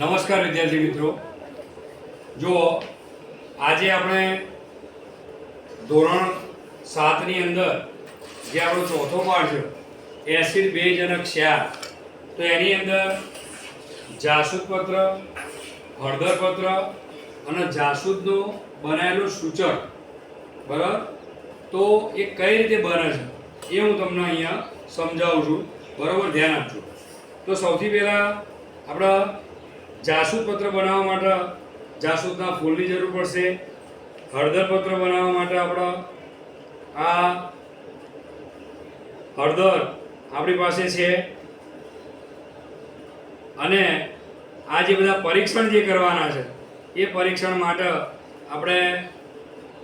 નમસ્કાર વિદ્યાર્થી મિત્રો. જુઓ, આજે આપણે ધોરણ સાતની અંદર જે આપણો ચોથો પાઠ છે, એસિડ બેઝ અને ક્ષાર તો એની અંદર જાસૂદ પત્ર, હળદર પત્ર અને જાસૂદનું બનાવેલું સૂચક. બરાબર? તો એ કઈ રીતે બને છે, એ હું તમને અહીંયા સમજાવું છું. બરાબર? ધ્યાન આપજો. તો સૌથી પહેલાં આપણે જાસૂદ પત્ર બનાવવા માટે જાસૂદના ફૂલની જરૂર પડશે. હળદર પત્ર બનાવવા માટે આપણે આ હળદર આપણી પાસે છે. અને આ જે બધા પરીક્ષણ જે કરવાના છે, એ પરીક્ષણ માટે આપણે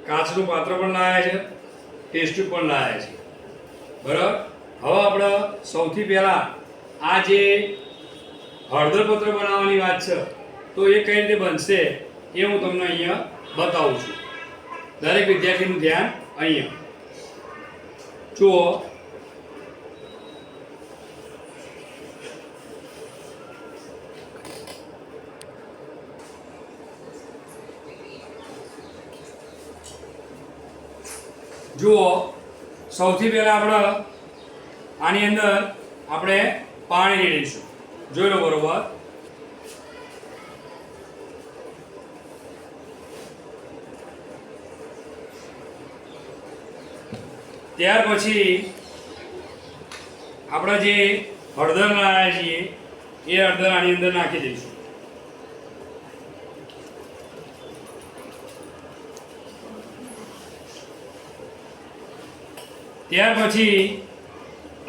કાચનું પાત્ર પણ લાવ્યા છે, ટેસ્ટ પણ લાવ્યા છે. બરાબર? હવે આપણે સૌથી પહેલાં આ જે હળદર પત્ર બનાવવાની વાત છે, તો એ કઈ રીતે બનશે એ હું તમને અહીંયા બતાવું છું. દરેક વિદ્યાર્થીનું ધ્યાન અહીંયા. જુઓ. જુઓ. સૌથી પહેલા આપણે આની અંદર આપણે પાણી રેડીશું. જોઈ લો બરોબર ત્યાર પછી આપણે જે હળદર લાવ્યા છીએ, એ હળદર આની અંદર નાખી દઈશું. ત્યાર પછી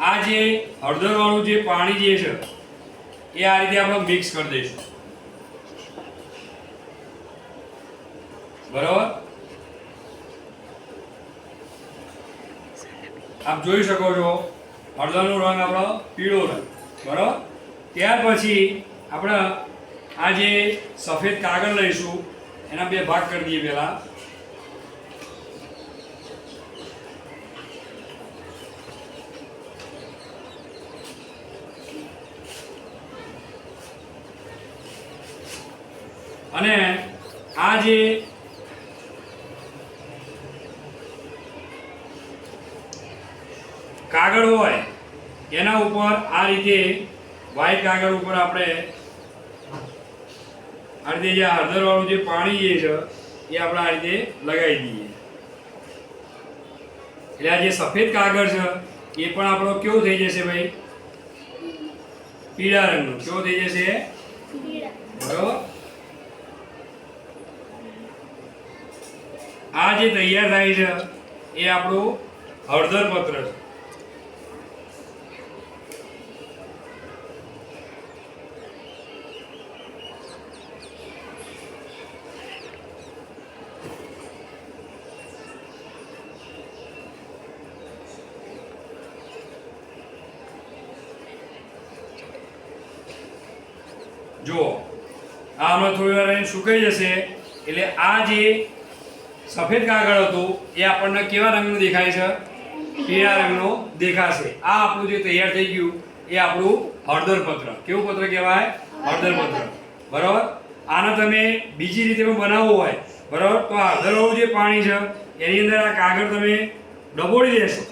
આ જે હળદરવાળું જે પાણી જે છે એ આ રીતે આપણે મિક્સ કરી દઈશું. બરાબર? આપ જોઈ શકો છો, હળદરનો રંગ આપણો પીળો રંગ. બરાબર? ત્યાર પછી આપણે આ જે સફેદ કાગળ લઈશું, એના બે ભાગ કરી દઈએ પહેલા. અને આ જે કાગળ હોય એના ઉપર આ રીતે વ્હાઈટ કાગળ ઉપર આપણે આ રીતે જે હળદરવાળું જે પાણી જે છે એ આપણે આ રીતે લગાવી દઈએ. એટલે આ જે સફેદ કાગળ છે એ પણ આપણો કેવો થઈ જશે ભાઈ? પીળા રંગનો. કેવો થઈ જશે? બરોબર આ જે તૈયાર થાય છે, એ આપણું હળદર પત્ર છે. જુઓ, આ હમણાં થોડી વાર સુકાઈ જશે, એટલે આ જે સફેદ કાગળ હતું, એ આપણને કેવા રંગનું દેખાય છે? પીળા રંગનો દેખાશે. આ આપણું જે તૈયાર થઈ ગયું, એ આપણું હળદર પત્ર. કેવું પત્ર કહેવાય? હળદર પત્ર. બરાબર? આને તમે બીજી રીતે પણ બનાવવું હોય, બરાબર? તો આ હળદરવાળું જે પાણી છે, એની અંદર આ કાગળ તમે ડબોળી દેશો.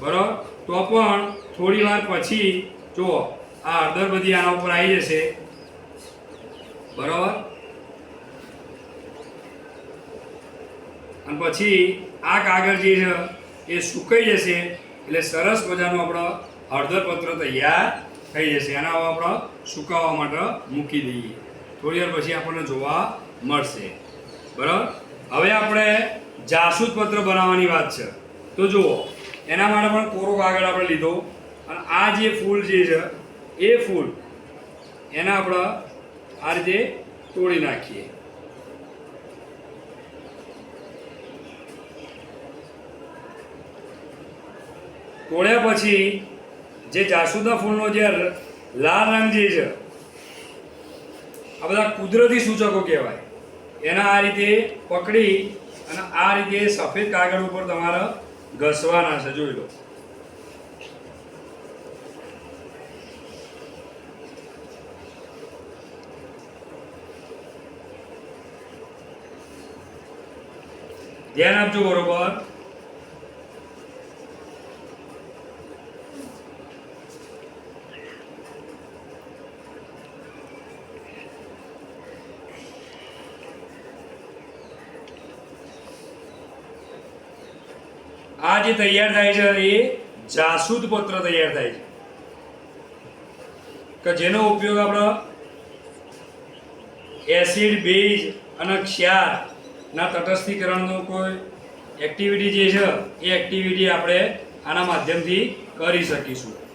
બરાબર? તો પણ થોડી વાર પછી જો આ હળદર બધી આના ઉપર આવી જશે. બરાબર? અને પછી આ કાગળ જે છે, એ સુકાઈ જશે. એટલે સરસ મજાનું આપણો હળદર પત્ર તૈયાર થઈ જશે. હવે આપણે સુકાવવા માટે મૂકી દઈએ. થોડી વાર પછી આપણને જોવા મળશે. બરાબર? હવે આપણે જાસૂદ પત્ર બનાવવાની વાત છે. તો જુઓ, એના માટે પણ કોરો કાગળ આપણે લીધો. અને આ જે ફૂલ જે છે, એ ફૂલ એના આપણે આ રીતે તોડી નાખીએ. તોડ્યા પછી જે જાસૂદા ફૂલનો જે લાલ રંગ જે છે, આ બધા કુદરતી સૂચકો કહેવાય. એના આ રીતે પકડી અને આ રીતે સફેદ કાગળ ઉપર તમારે ઘસવાના છે, જોઈ લો. ધ્યાન આપજો બરોબર. આ જે તૈયાર થાય છે એ જાસૂદ પત્ર તૈયાર થાય છે. કે જેનો ઉપયોગ આપણે એસિડ બેઝ અને ક્ષાર ના તટસ્થીકરણનો કોઈ એક્ટિવિટી જે છે, એ એક્ટિવિટી આપણે આના માધ્યમથી કરી શકીશું.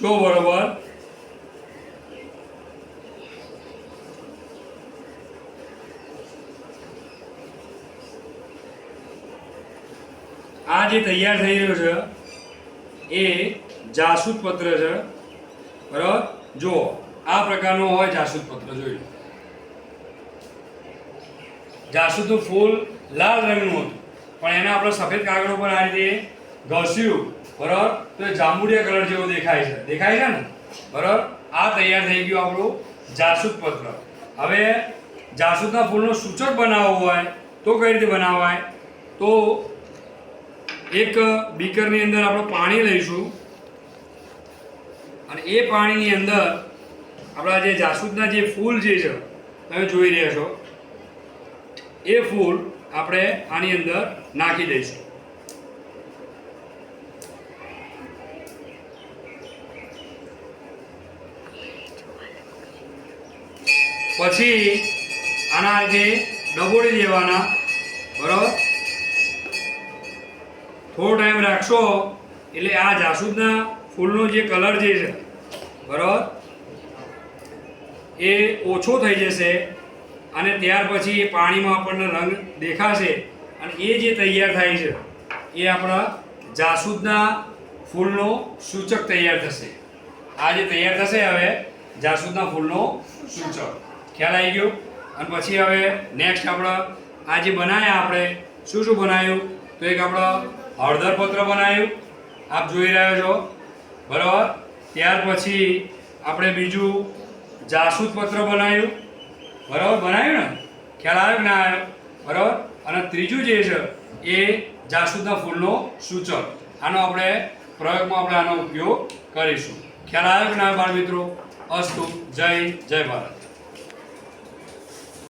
જો બરોબર આ જે તૈયાર થઈ રહ્યો છે, એ જાસૂદ પત્ર છે. બરાબર? જો આ પ્રકારનો હોય જાસૂદ પત્ર, જોઈ જાસૂદનું ફૂલ લાલ રંગનું હતું. પણ એને આપણે સફેદ કાગળ ઉપર આ રીતે ઘસ્યું. બરાબર? તો એ જાંબુડિયા કલર જેવો દેખાય છે. દેખાય છે ને? બરાબર? આ તૈયાર થઈ ગયું આપણું જાસૂદ પત્ર. હવે જાસૂદના ફૂલનો સૂચક બનાવવો હોય તો કઈ રીતે બનાવાય? તો એક બીકરની અંદર આપણે પાણી લઈશું. અને એ પાણીની અંદર આપણા જે જાસૂદના જે ફૂલ જે છે, તમે જોઈ રહ્યા છો, એ ફૂલ આપણે આની અંદર નાખી દઈશું. પછી આના જે ડબોળી દેવાના બરાબર? થોડો ટાઈમ રાખશો, એટલે આ જાસૂદના ફૂલનો જે કલર જે છે, બરાબર? એ ઓછો થઈ જશે અને ત્યાર પછી એ પાણીમાં આપણને રંગ દેખાશે અને એ જે તૈયાર થાય છે, એ આપણા જાસૂદના ફૂલનો સૂચક તૈયાર થશે. આ જે તૈયાર થશે હવે જાસૂદના ફૂલનો સૂચક. ખ્યાલ આવી ગયો. અને પછી હવે નેક્સ્ટ આપણે આ જે બનાવ્યા આપણે, શું શું બનાવ્યું તો એક આપણે હળદર પત્ર બનાવ્યું આપ જોઈ રહ્યા છો. બરાબર? ત્યાર પછી આપણે બીજું જાસૂદ પત્ર બનાવ્યું બરાબર? બનાવ્યું ને? ખ્યાલ આવ્યો ના આવ્યો બરાબર? અને ત્રીજું જે છે, એ જાસૂદના ફૂલનો સૂચક. આનો આપણે પ્રયોગમાં આપણે આનો ઉપયોગ કરીશું. ખ્યાલ આવ્યો કે ના બાળ મિત્રો? અસ્તુ. જય જય ભારત.